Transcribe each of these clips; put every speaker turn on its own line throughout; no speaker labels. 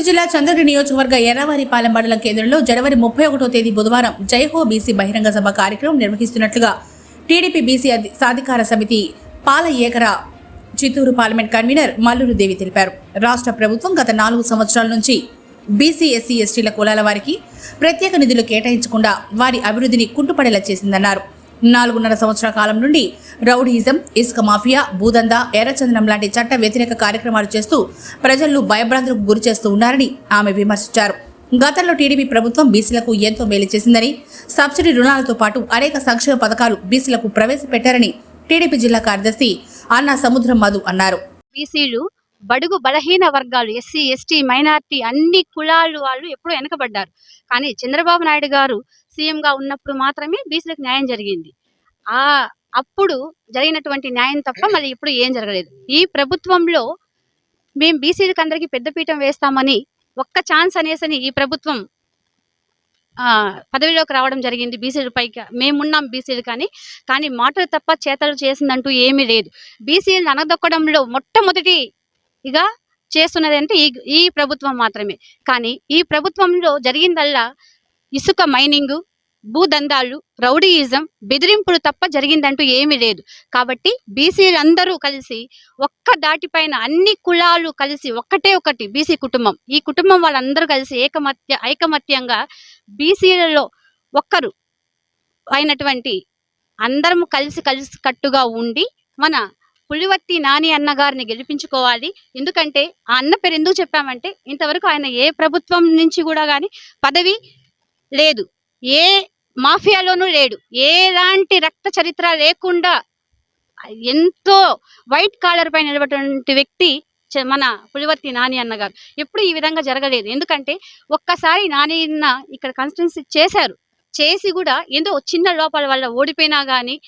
తిరుపతి జిల్లా చంద్రగిరి నియోజకవర్గ ఎర్రవారిపాలెం మండలం కేంద్రంలో జనవరి ముప్పై ఒకటో తేదీ బుధవారం జైహో బీసీ బహిరంగ సభ కార్యక్రమం నిర్వహిస్తున్నట్లుగా టీడీపీ బీసీ సాధికార సమితి పాల ఏకర చిత్తూరు పార్లమెంట్ కన్వీనర్ మల్లూరు దేవి తెలిపారు. రాష్ట్ర ప్రభుత్వం గత నాలుగు సంవత్సరాల నుంచి బీసీ ఎస్సీ ఎస్టీల కులాల వారికి ప్రత్యేక నిధులు కేటాయించకుండా వారి అభివృద్ధిని కుంటుపడేలా చేసిందన్నారు. నాలుగున్నర సంవత్సరాల కాలం నుండి రౌడీయిజం ఇసుక మాఫియా భూదందా ఎర్రచందనం లాంటి చట్ట వ్యతిరేక కార్యక్రమాలు చేస్తూ ప్రజలను భయభ్రాంతులకు గురి చేస్తూ ఉన్నారని ఆమె విమర్శించారు. గతంలో టీడీపీ ప్రభుత్వం బీసీలకు ఎంతో మేలు చేసిందని సబ్సిడీ రుణాలతో పాటు అనేక సంక్షేమ పథకాలు బీసీలకు ప్రవేశపెట్టారని టీడీపీ జిల్లా కార్యదర్శి అన్నా సముద్రం మధు అన్నారు.
బీసీలు బడుగు బలహీన వర్గాలు ఎస్సీ ఎస్టీ మైనార్టీ అన్ని కులాలు వాళ్ళు ఎప్పుడూ వెనకబడ్డారు. కానీ చంద్రబాబు నాయుడు గారు సీఎంగా ఉన్నప్పుడు మాత్రమే బీసీలకు న్యాయం జరిగింది. ఆ అప్పుడు జరిగినటువంటి న్యాయం తప్ప మళ్ళీ ఇప్పుడు ఏం జరగలేదు. ఈ ప్రభుత్వంలో మేము బీసీలకు అందరికీ పెద్దపీఠం వేస్తామని ఒక్క ఛాన్స్ అనేసని ఈ ప్రభుత్వం ఆ, పదవిలోకి రావడం జరిగింది బీసీల పైకి. మేమున్నాం బీసీలు కానీ కానీ మాటలు తప్ప చేతలు చేసిందంటూ ఏమీ లేదు. బీసీలను అనదొక్కడంలో మొట్టమొదటి ఇక చేస్తున్నది అంటే ఈ ఈ ప్రభుత్వం మాత్రమే. కానీ ఈ ప్రభుత్వంలో జరిగిందల్లా ఇసుక మైనింగ్ భూదందాలు రౌడీయిజం బెదిరింపులు తప్ప జరిగిందంటూ ఏమీ లేదు. కాబట్టి బీసీలందరూ కలిసి ఒక్క దాటిపైన అన్ని కులాలు కలిసి ఒక్కటే ఒకటి బీసీ కుటుంబం. ఈ కుటుంబం వాళ్ళందరూ కలిసి ఏకమత్య ఐకమత్యంగా బీసీలలో ఒక్కరు అయినటువంటి అందరం కలిసి కలిసి కట్టుగా ఉండి మన పులివర్తి నాని అన్న గారిని గెలిపించుకోవాలి. ఎందుకంటే ఆ అన్న పేరు ఎందుకు చెప్పామంటే ఇంతవరకు ఆయన ఏ ప్రభుత్వం నుంచి కూడా కానీ పదవి లేదు. ఏ మాఫియాలోనూ లేడు. ఎలాంటి రక్త చరిత్ర లేకుండా ఎంతో వైట్ కాలర్ పై నిలబడినటువంటి వ్యక్తి చ- మన పులివర్తి నాని అన్నగారు. ఎప్పుడు ఈ విధంగా జరగలేదు. ఎందుకంటే ఒక్కసారి నాని ఇక్కడ కన్స్టెన్సీ చేశారు. చేసి కూడా ఏదో చిన్న లోపాల వల్ల ఓడిపోయినా కానీ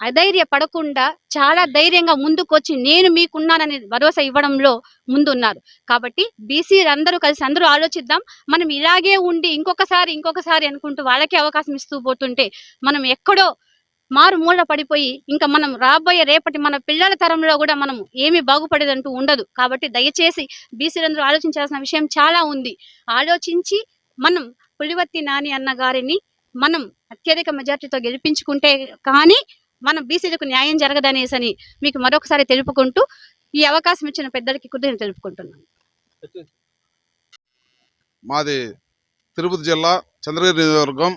అధైర్య పడకుండా చాలా ధైర్యంగా ముందుకొచ్చి నేను మీకున్నానని భరోసా ఇవ్వడంలో ముందున్నారు. కాబట్టి బీసీ అందరూ కలిసి అందరూ ఆలోచిద్దాం. మనం ఇలాగే ఉండి ఇంకొకసారి ఇంకొకసారి అనుకుంటూ వాళ్ళకే అవకాశం ఇస్తూ పోతుంటే మనం ఎక్కడో మారుమూల పడిపోయి ఇంకా మనం రాబోయే రేపటి మన పిల్లల తరంలో కూడా మనం ఏమి బాగుపడేదంటూ ఉండదు. కాబట్టి దయచేసి బీసీలందరూ ఆలోచించాల్సిన విషయం చాలా ఉంది. ఆలోచించి మనం పులివర్తి నాని అన్న గారిని మనం అత్యధిక మెజార్టీతో గెలిపించుకుంటే కానీ మనం బీసీలకు న్యాయం జరగదనేసని మీకు మరొకసారి తెలుపుకుంటూ ఈ అవకాశం ఇచ్చిన పెద్దలకి కృతజ్ఞతలు తెలుపుకుంటున్నాను.
మాది తిరుపతి జిల్లా చంద్రగిరి నియోజకవర్గం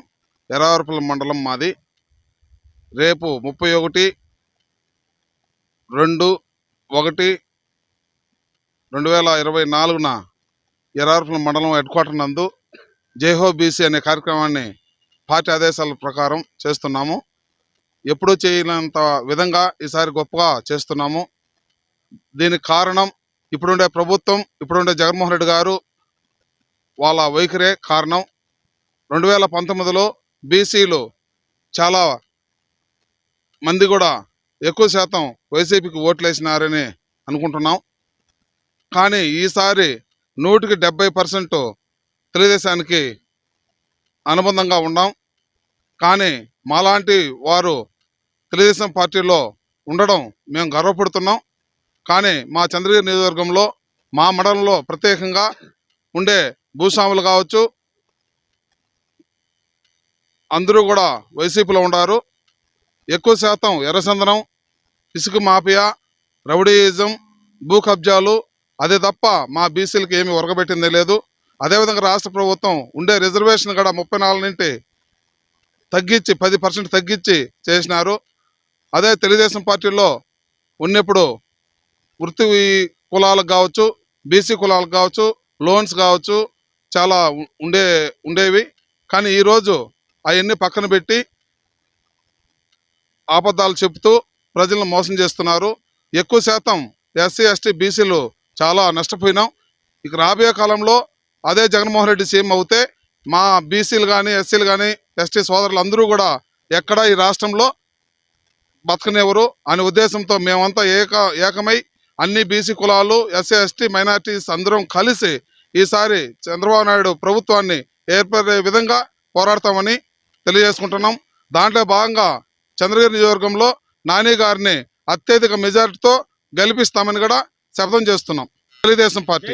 ఎర్రవరపల్లి మండలం మాది. రేపు ముప్పై ఒకటి రెండు ఒకటి రెండు వేల ఇరవై నాలుగున ఎర్రవరపల్లి మండలం హెడ్ క్వార్టర్ నందు జేహో బీసీ అనే కార్యక్రమాన్ని పార్టీ ఆదేశాల ప్రకారం చేస్తున్నాము. ఎప్పుడూ చేయనంత విధంగా ఈసారి గొప్పగా చేస్తున్నాము. దీనికి కారణం ఇప్పుడుండే ప్రభుత్వం ఇప్పుడుండే జగన్మోహన్ రెడ్డి గారు వాళ్ళ వైఖరే కారణం. రెండు వేల పంతొమ్మిదిలో బీసీలు చాలా మంది కూడా ఎక్కువ శాతం వైసీపీకి ఓట్లేసినారని అనుకుంటున్నాం. కానీ ఈసారి నూటికి డెబ్బై పర్సెంట్ తెలుగుదేశానికి అనుబంధంగా ఉన్నాం. కానీ మాలాంటి వారు తెలుగుదేశం పార్టీలో ఉండడం మేము గర్వపడుతున్నాం. కానీ మా చంద్రగిరి నియోజకవర్గంలో మా మండలంలో ప్రత్యేకంగా ఉండే భూస్వాములు కావచ్చు అందరూ కూడా వైసీపీలో ఉన్నారు ఎక్కువ శాతం ఎర్రచందనం ఇసుక మాఫియా రౌడీయిజం భూ కబ్జాలు అదే తప్ప మా బీసీలకి ఏమి ఒరగబెట్టిందే లేదు. అదేవిధంగా రాష్ట్ర ప్రభుత్వం ఉండే రిజర్వేషన్ కూడా ముప్పై నాలుగు నుండి తగ్గించి పది పర్సెంట్ తగ్గించి చేసినారు. అదే తెలుగుదేశం పార్టీలో ఉన్నప్పుడు వృత్తి కులాలకు కావచ్చు బీసీ కులాలకు కావచ్చు లోన్స్ కావచ్చు చాలా ఉండే ఉండేవి. కానీ ఈరోజు అవన్నీ పక్కన పెట్టి ఆపదాలు చెప్తూ ప్రజలను మోసం చేస్తున్నారు. ఎక్కువ శాతం ఎస్సీ ఎస్టీ బీసీలు చాలా నష్టపోయినాం. ఇక రాబోయే కాలంలో అదే జగన్మోహన్ రెడ్డి సీఎం అవుతే మా బీసీలు కానీ ఎస్సీలు కానీ ఎస్టీ సోదరులు అందరూ కూడా ఎక్కడ ఈ రాష్ట్రంలో బతకనివ్వరు. అనే ఉద్దేశంతో మేమంతా ఏక ఏకమై అన్ని బీసీ కులాలు ఎస్సీ ఎస్టీ మైనార్టీస్ అందరం కలిసి ఈసారి చంద్రబాబు నాయుడు ప్రభుత్వాన్ని ఏర్పడే విధంగా పోరాడతామని తెలియజేసుకుంటున్నాం. దాంట్లో భాగంగా చంద్రగిరి నియోజకవర్గంలో నాని గారిని అత్యధిక మెజార్టీతో గెలిపిస్తామని కూడా శపథం చేస్తున్నాం. తెలుగుదేశం పార్టీ.